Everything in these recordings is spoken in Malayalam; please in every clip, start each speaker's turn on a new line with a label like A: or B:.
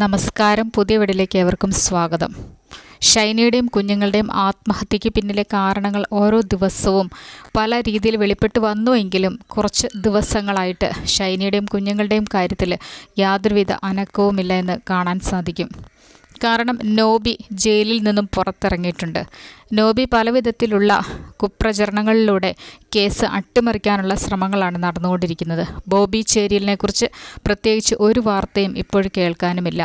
A: നമസ്കാരം. പുതിയ വീടിലേക്ക് ഏവർക്കും സ്വാഗതം. ഷൈനയുടെയും കുഞ്ഞുങ്ങളുടെയും ആത്മഹത്യയ്ക്ക് പിന്നിലെ കാരണങ്ങൾ ഓരോ ദിവസവും പല രീതിയിൽ വെളിപ്പെട്ട് വന്നുവെങ്കിലും കുറച്ച് ദിവസങ്ങളായിട്ട് ഷൈനയുടെയും കുഞ്ഞുങ്ങളുടെയും കാര്യത്തിൽ യാതൊരുവിധ അനക്കവുമില്ല എന്ന് കാണാൻ സാധിക്കും. കാരണം നോബി ജയിലിൽ നിന്നും പുറത്തിറങ്ങിയിട്ടുണ്ട്. നോബി പലവിധത്തിലുള്ള കുപ്രചരണങ്ങളിലൂടെ കേസ് അട്ടിമറിക്കാനുള്ള ശ്രമങ്ങളാണ് നടന്നുകൊണ്ടിരിക്കുന്നത്. ബോബി ചേരിയലിനെ കുറിച്ച് പ്രത്യേകിച്ച് ഒരു വാർത്തയും ഇപ്പോൾ കേൾക്കാനുമില്ല.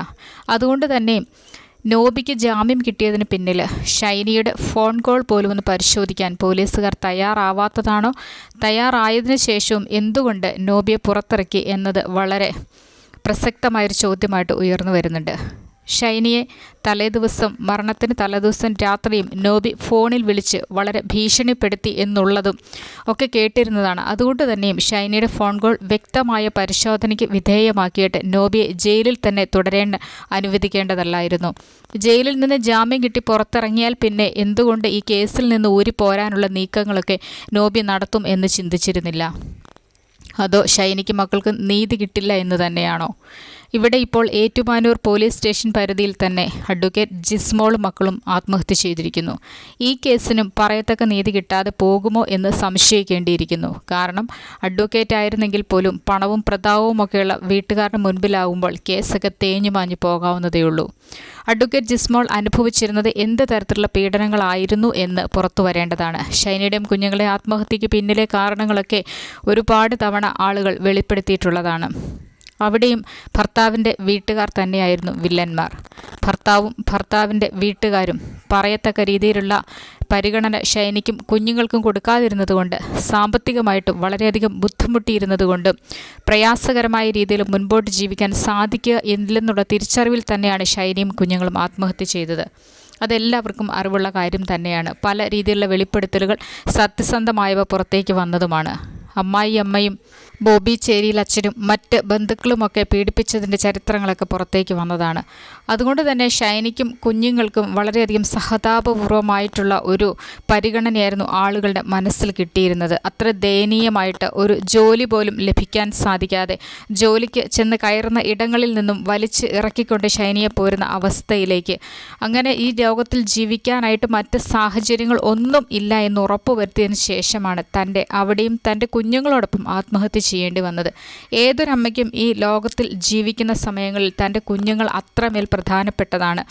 A: അതുകൊണ്ട് തന്നെ നോബിക്ക് ജാമ്യം കിട്ടിയതിന് പിന്നിൽ ഷൈനിയുടെ ഫോൺ കോൾ പോലും ഒന്ന് പരിശോധിക്കാൻ പോലീസുകാർ തയ്യാറാവാത്തതാണോ? തയ്യാറായതിനു ശേഷവും എന്തുകൊണ്ട് നോബിയെ പുറത്തിറക്കി എന്നത് വളരെ പ്രസക്തമായൊരു ചോദ്യമായിട്ട് ഉയർന്നു വരുന്നുണ്ട്. ഷൈനിയെ തലേദിവസം മരണത്തിന് തലേദിവസം രാത്രിയും നോബി ഫോണിൽ വിളിച്ച് വളരെ ഭീഷണിപ്പെടുത്തി എന്നുള്ളതും ഒക്കെ കേട്ടിരുന്നതാണ്. അതുകൊണ്ട് തന്നെയും ഷൈനിയുടെ ഫോൺ കോൾ വ്യക്തമായ പരിശോധനയ്ക്ക് വിധേയമാക്കിയിട്ട് നോബിയെ ജയിലിൽ തന്നെ തുടരേണ്ട അനുവദിക്കേണ്ടതല്ലായിരുന്നു. ജയിലിൽ നിന്ന് ജാമ്യം കിട്ടി പുറത്തിറങ്ങിയാൽ പിന്നെ എന്തുകൊണ്ട് ഈ കേസിൽ നിന്ന് ഊരി പോരാനുള്ള നീക്കങ്ങളൊക്കെ നോബി നടത്തും എന്ന് ചിന്തിച്ചിരുന്നില്ല? അതോ ഷൈനിക്ക് മക്കൾക്ക് നീതി കിട്ടില്ല എന്ന് തന്നെയാണോ? ഇവിടെ ഇപ്പോൾ ഏറ്റുമാനൂർ പോലീസ് സ്റ്റേഷൻ പരിധിയിൽ തന്നെ അഡ്വക്കേറ്റ് ജിസ്മോൾ മക്കളും ആത്മഹത്യ ചെയ്തിരിക്കുന്നു. ഈ കേസിനും പറയത്തക്ക നീതി കിട്ടാതെ പോകുമോ എന്ന് സംശയിക്കേണ്ടിയിരിക്കുന്നു. കാരണം അഡ്വക്കേറ്റ് ആയിരുന്നെങ്കിൽ പോലും പണവും പ്രതാപവുമൊക്കെയുള്ള വീട്ടുകാരുടെ മുൻപിലാവുമ്പോൾ കേസൊക്കെ തേഞ്ഞു മാഞ്ഞു പോകാവുന്നതേയുള്ളൂ അഡ്വക്കേറ്റ് ജിസ്മോൾ അനുഭവിച്ചിരുന്നത് എന്ത് തരത്തിലുള്ള പീഡനങ്ങളായിരുന്നു എന്ന് പുറത്തു വരേണ്ടതാണ്. ഷൈനയുടെയും കുഞ്ഞുങ്ങളെ ആത്മഹത്യയ്ക്ക് പിന്നിലെ കാരണങ്ങളൊക്കെ ഒരുപാട് തവണ ആളുകൾ വെളിപ്പെടുത്തിയിട്ടുള്ളതാണ്. അവിടെയും ഭർത്താവിന്റെ വീട്ടുകാർ തന്നെയായിരുന്നു വില്ലന്മാർ. ഭർത്താവും ഭർത്താവിന്റെ വീട്ടുകാരും പറയത്തക്ക രീതിയിലുള്ള പരിഗണന ശൈനിക്കും കുഞ്ഞുങ്ങൾക്കും കൊടുക്കാതിരുന്നതുകൊണ്ട് സാമ്പത്തികമായിട്ടും വളരെയധികം ബുദ്ധിമുട്ടിയിരുന്നതുകൊണ്ടും പ്രയാസകരമായ രീതിയിൽ മുൻപോട്ട് ജീവിക്കാൻ സാധിക്കുക എന്നില്ലെന്നുള്ള തിരിച്ചറിവിൽ തന്നെയാണ് ശൈനിയും കുഞ്ഞുങ്ങളും ആത്മഹത്യ ചെയ്തത്. അതെല്ലാവർക്കും അറിവുള്ള കാര്യം തന്നെയാണ്. പല രീതിയിലുള്ള വെളിപ്പെടുത്തലുകൾ സത്യസന്ധമായവ പുറത്തേക്ക് വന്നതുമാണ്. അമ്മായി അമ്മയും ബോബി ചേരിയിൽ അച്ഛനും മറ്റ് ബന്ധുക്കളുമൊക്കെ പീഡിപ്പിച്ചതിന്റെ ചരിത്രങ്ങളൊക്കെ പുറത്തേക്ക് വന്നതാണ്. അതുകൊണ്ട് തന്നെ ഷൈനിക്കും കുഞ്ഞുങ്ങൾക്കും വളരെയധികം സഹതാപപൂർവമായിട്ടുള്ള ഒരു പരിഗണനയായിരുന്നു ആളുകളുടെ മനസ്സിൽ കിട്ടിയിരുന്നത്. അത്ര ദയനീയമായിട്ട് ഒരു ജോലി പോലും ലഭിക്കാൻ സാധിക്കാതെ ജോലിക്ക് ചെന്ന് കയറുന്ന ഇടങ്ങളിൽ നിന്നും വലിച്ച് ഇറക്കിക്കൊണ്ട് ഷൈനിയെ പോരുന്ന അവസ്ഥയിലേക്ക്. അങ്ങനെ ഈ ലോകത്തിൽ ജീവിക്കാനായിട്ട് മറ്റ് സാഹചര്യങ്ങൾ ഒന്നും ഇല്ല എന്ന് ഉറപ്പുവരുത്തിയതിന് ശേഷമാണ് തന്റെ അവിടെയും തന്റെ കുഞ്ഞുങ്ങളോടൊപ്പം ആത്മഹത്യ ചെയ്യേണ്ടി വന്നത്. ഏതൊരമ്മയ്ക്കും ഈ ലോകത്തിൽ ജീവിക്കുന്ന സമയങ്ങളിൽ തന്റെ കുഞ്ഞുങ്ങൾ അത്രമേൽ പ്രധാനപ്പെട്ടതാണ്.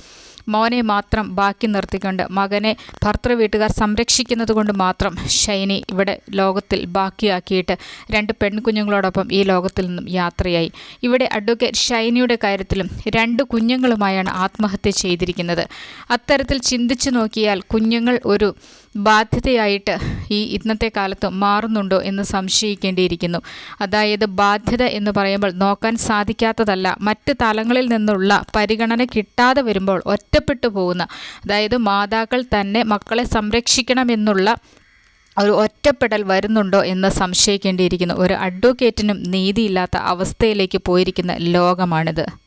A: മോനെ മാത്രം ബാക്കി നിർത്തിക്കൊണ്ട് മകനെ ഭർത്തൃ വീട്ടുകാർ സംരക്ഷിക്കുന്നത് കൊണ്ട് മാത്രം ഷൈനി ഇവിടെ ലോകത്തിൽ ബാക്കിയാക്കിയിട്ട് രണ്ട് പെൺകുഞ്ഞുങ്ങളോടൊപ്പം ഈ ലോകത്തിൽ നിന്നും യാത്രയായി. ഇവിടെ അഡ്വക്കേറ്റ് ഷൈനിയുടെ കാര്യത്തിലും രണ്ട് കുഞ്ഞുങ്ങളുമായാണ് ആത്മഹത്യ ചെയ്തിരിക്കുന്നത്. അത്തരത്തിൽ ചിന്തിച്ചു നോക്കിയാൽ കുഞ്ഞുങ്ങൾ ഒരു ബാധ്യതയായിട്ട് ഈ ഇന്നത്തെ കാലത്ത് മാറുന്നുണ്ടോ എന്ന് സംശയിക്കേണ്ടിയിരിക്കുന്നു. അതായത് ബാധ്യത എന്ന് പറയുമ്പോൾ നോക്കാൻ സാധിക്കാത്തതല്ല മറ്റ് തലങ്ങളിൽ നിന്നുള്ള പരിഗണന കിട്ടാതെ വരുമ്പോൾ ഒറ്റപ്പെട്ടു പോകുന്ന അതായത് മാതാക്കൾ തന്നെ മക്കളെ സംരക്ഷിക്കണമെന്നുള്ള ഒരു ഒറ്റപ്പെടൽ വരുന്നുണ്ടോ എന്ന് സംശയിക്കേണ്ടിയിരിക്കുന്നു. ഒരു അഡ്വക്കേറ്റിനും നീതിയില്ലാത്ത അവസ്ഥയിലേക്ക് പോയിരിക്കുന്ന ലോകമാണിത്.